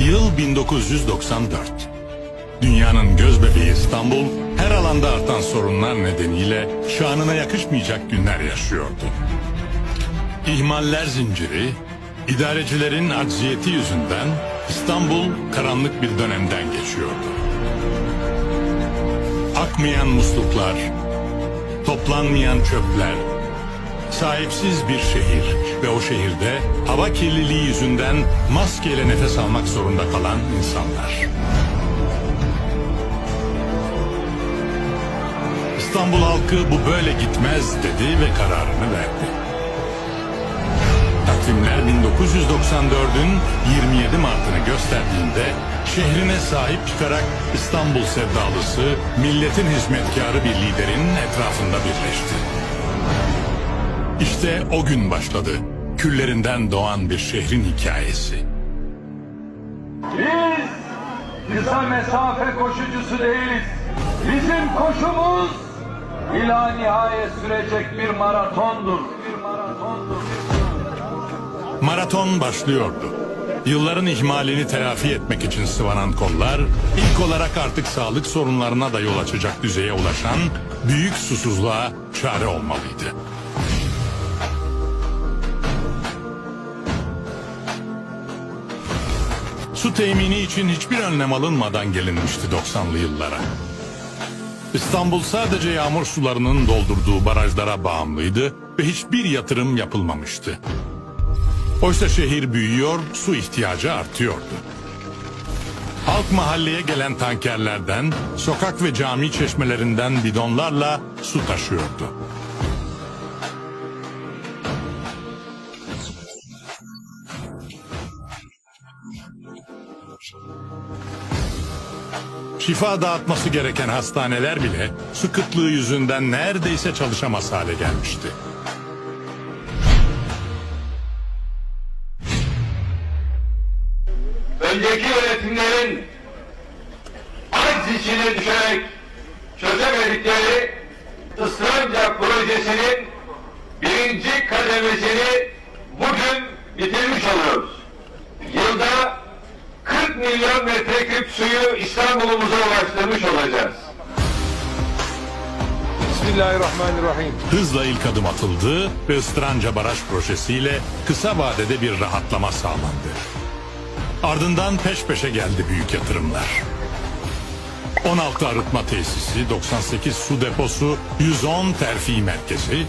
Yıl 1994. Dünyanın gözbebeği İstanbul her alanda artan sorunlar nedeniyle şanına yakışmayacak günler yaşıyordu. İhmaller zinciri, idarecilerin acziyeti yüzünden İstanbul karanlık bir dönemden geçiyordu. Akmayan musluklar, toplanmayan çöpler, sahipsiz bir şehir ve o şehirde hava kirliliği yüzünden maskeyle nefes almak zorunda kalan insanlar. İstanbul halkı bu böyle gitmez dedi ve kararını verdi. Takvimler 1994'ün 27 Mart'ını gösterdiğinde şehrine sahip çıkarak İstanbul sevdalısı, milletin hizmetkarı bir liderin etrafında birleşti. İşte o gün başladı. Küllerinden doğan bir şehrin hikayesi. Biz kısa mesafe koşucusu değiliz. Bizim koşumuz ila nihayet sürecek bir maratondur. Bir maratondur. Maraton başlıyordu. Yılların ihmalini telafi etmek için sıvanan kollar, ilk olarak artık sağlık sorunlarına da yol açacak düzeye ulaşan büyük susuzluğa çare olmalıydı. Su temini için hiçbir önlem alınmadan gelinmişti 90'lı yıllara. İstanbul sadece yağmur sularının doldurduğu barajlara bağımlıydı ve hiçbir yatırım yapılmamıştı. Oysa şehir büyüyor, su ihtiyacı artıyordu. Halk mahalleye gelen tankerlerden, sokak ve cami çeşmelerinden bidonlarla su taşıyordu. Şifa dağıtması gereken hastaneler bile su yüzünden neredeyse çalışamaz hale gelmişti. önceki yönetimlerin acz içine düşerek çözemedikleri ıslanca projesinin birinci kademesini bugün bitirmiş oluyoruz. Yılda 40 milyon metreküp suyu İstanbul'umuza ulaştırmış olacağız. Bismillahirrahmanirrahim. Hızla ilk adım atıldı ve Istranca Baraj projesiyle kısa vadede bir rahatlama sağlandı. Ardından peş peşe geldi büyük yatırımlar. 16 arıtma tesisi, 98 su deposu, 110 terfi merkezi,